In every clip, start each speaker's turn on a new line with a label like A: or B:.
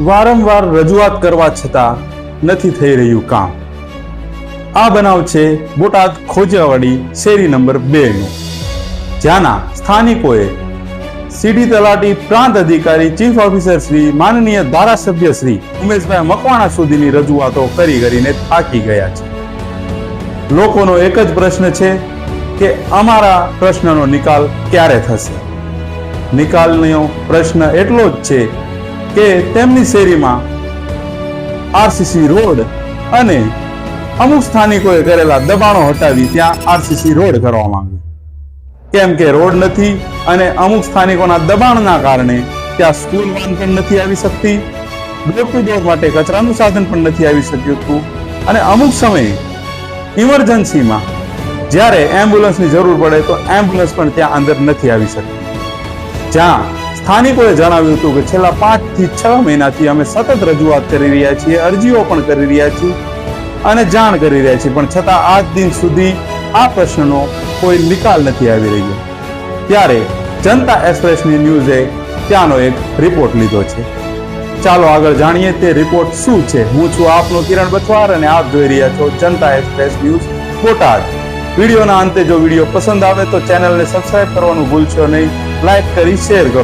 A: વારંવાર રજૂઆત કરવા છતાં નથી થઈ રહ્યું કામ. આ બનાવ છે બોટાદ ખોજાવાડી શેરી નંબર બે નો. જ્યાંના સ્થાનિકોએ સીડી તલાટી પ્રાંત અધિકારી ચીફ ઓફિસર શ્રી, માનનીય ધારાસભ્ય શ્રી ઉમેશભાઈ મકવાણા સુધીની રજૂઆતો કરી કરીને થાકી ગયા છે. લોકોનો એક જ પ્રશ્ન છે કે અમારા પ્રશ્નનો નિકાલ ક્યારે થશે? નિકાલનો પ્રશ્ન એટલો જ છે કે તેમની શેરીમાં આરસીસી રોડ અને અમુક સ્થાનિકોએ કરેલા દબાણો હટાવી ત્યાં આરસીસી રોડ કરવામાં આવ્યો. કેમ કે રોડ નથી અને અમુક સ્થાનિકોના દબાણના કારણે ત્યાં સ્કૂલ વાન પણ નથી આવી શકતી ડોર ટુ ડોર માટે કચરાનું સાધન પણ નથી આવી શક્યું હતું અને અમુક સમયે ઇમરજન્સીમાં જ્યારે એમ્બ્યુલન્સની જરૂર પડે તો એમ્બ્યુલન્સ પણ ત્યાં અંદર નથી આવી શકતી. જ્યાં સ્થાનિકોએ જણાવ્યું હતું કે છેલ્લા પાંચથી છ મહિનાથી અમે સતત રજૂઆત કરી રહ્યા છીએ, અરજીઓ પણ કરી રહ્યા છીએ અને જાણ કરી રહ્યા છીએ. પણ છતાં આજ દિન સુધી આ પ્રશ્નનો કોઈ નિકાલ નથી આવી રહ્યો. ત્યારે જનતા એક્સપ્રેસની ન્યૂઝે ત્યાંનો એક રિપોર્ટ લીધો છે. ચાલો આગળ જાણીએ તે રિપોર્ટ શું છે. હું છું આપનો કિરણ બથવાર અને આપ જોઈ રહ્યા છો જનતા એક્સપ્રેસ ન્યૂઝ બોટાદ. વિડીયોના અંતે જો વીડિયો પસંદ આવે તો ચેનલને સબસ્ક્રાઇબ કરવાનું ભૂલશો નહીં. લાઈક કરી શેર કરો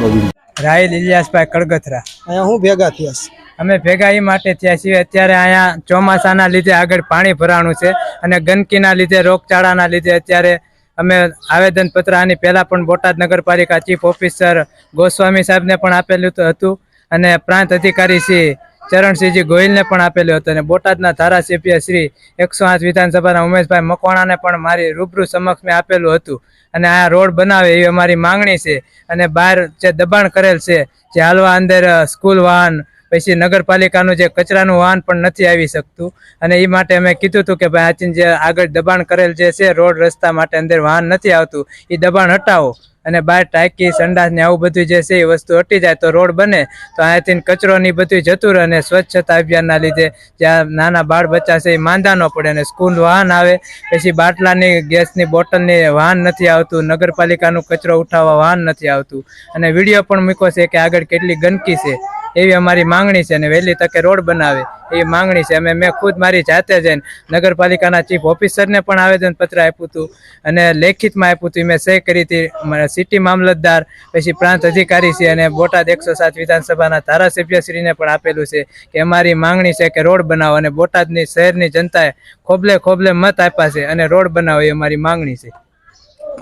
B: રાહિલ ઇલિયાસભાઈ કડગથરા
C: અહીંયા હું ભેગા થયા
B: અમે ભેગા એ માટે થયા છીએ. અત્યારે અહીંયા ચોમાસાના લીધે આગળ પાણી ભરાણું છે અને ગંદકીના લીધે રોગચાળાના લીધે અત્યારે અમે આવેદન પત્ર આની પહેલા પણ બોટાદ નગરપાલિકા ચીફ ઓફિસર ગોસ્વામી સાહેબને પણ આપેલું હતું અને પ્રાંત અધિકારી શ્રી ચરણસિંહજી ગોહિલને પણ આપેલું હતું અને બોટાદના ધારાસભ્ય શ્રી એકસો આઠ વિધાનસભાના ઉમેશભાઈ મકવાણાને પણ મારી રૂબરૂ સમક્ષ મેં આપેલું હતું. અને આ રોડ બનાવે એવી અમારી માંગણી છે. અને બહાર જે દબાણ કરેલ છે, જે હાલવા અંદર સ્કૂલ વાહન પછી નગરપાલિકાનું જે કચરાનું વાહન પણ નથી આવી શકતું. અને એ માટે અમે કીધું હતું કે ભાઈ આચીન જે આગળ દબાણ કરેલ જે છે રોડ રસ્તા માટે અંદર વાહન નથી આવતું એ દબાણ હટાવો. અને બહાર ટાંકી, સંડાસ ને આવું બધું જે છે એ વસ્તુ હટી જાય તો રોડ બને. તો અહીંયાથી કચરો ની બધું જતું રહે અને સ્વચ્છતા અભિયાનના લીધે જ્યાં નાના બાળ બચ્ચા છે એ માંદા ન પડે અને સ્કૂલ વાહન આવે. પછી બાટલાની, ગેસની બોટલની વાહન નથી આવતું, નગરપાલિકાનું કચરો ઉઠાવવા વાહન નથી આવતું. અને વીડિયો પણ મૂક્યો છે કે આગળ કેટલી ગંદકી છે. એવી અમારી માંગણી છે અને વહેલી તકે રોડ બનાવે એવી માંગણી છે. અમે મેં ખુદ મારી જાતે જઈને નગરપાલિકાના ચીફ ઓફિસરને પણ આવેદન પત્ર આપ્યું હતું અને લેખિતમાં આપ્યું હતું. મેં સહી કરી હતી. સિટી મામલતદાર, પછી પ્રાંત અધિકારી છે અને બોટાદ એકસો સાત વિધાનસભાના ધારાસભ્યશ્રીને પણ આપેલું છે કે અમારી માંગણી છે કે રોડ બનાવો અને બોટાદની શહેરની જનતાએ ખોબલે ખોબલે મત આપ્યા છે અને રોડ બનાવો એ અમારી માંગણી છે.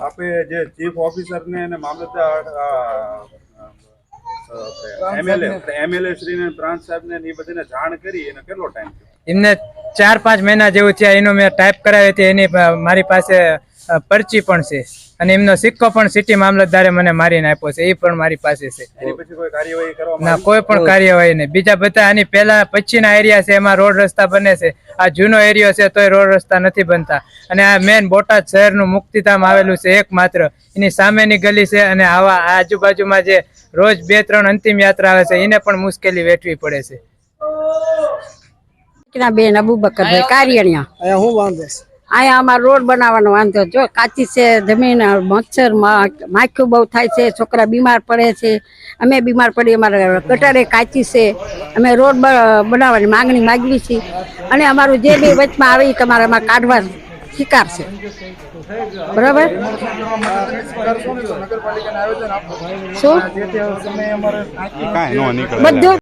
D: આપે જે ચીફ ઓફિસરને અને મામલતદાર એમએલએ એમએલએ શ્રી પ્રાંત સાહેબ એ બધાને જાણ કરી એને કેટલો ટાઈમ
B: એમને ચાર પાંચ મહિના જેવું થયા એનું મેં ટાઈપ કરાવી હતી એની મારી પાસે પરચી પણ છે અને એમનો સિક્કો પણ સિટી મામલતદારે મને મારીને આપ્યો છે એ પણ મારી પાસે છે.
D: કોઈ
B: ના કોઈ પણ કાર્યવાહી નહીં. બીજા બધા આની પહેલા પછીના એરિયા છે એમાં રોડ રસ્તા બને છે. આ જૂનો એરિયો છે તોય રોડ રસ્તા નથી બનતા. અને આ મેન બોટાદ શહેરનું મુક્તિધામ આવેલું છે એકમાત્ર. એની સામેની ગલી છે અને આવા આજુબાજુમાં જે રોજ બે ત્રણ અંતિમ યાત્રા આવે છે. એને પણ મુશ્કેલી વેઠવી પડે છે.
E: ના બેન અબુબકરભાઈ કારિયણિયા.
C: હું વાંધો
E: અહીંયા અમારો રોડ બનાવવાનો વાંધો જો કાચી છે જમીન મચ્છર માખ્યું બહુ થાય છે. છોકરા બીમાર પડે છે. અમે બીમાર પડીએ અમારે ગટારે કાચી છે. અમે રોડ બનાવવાની માંગણી માગવી છે. અને અમારું જે બી વચમાં આવી એ તમારે અમારે કાઢવા સ્વીકાર છે. બરાબર? શું? બધું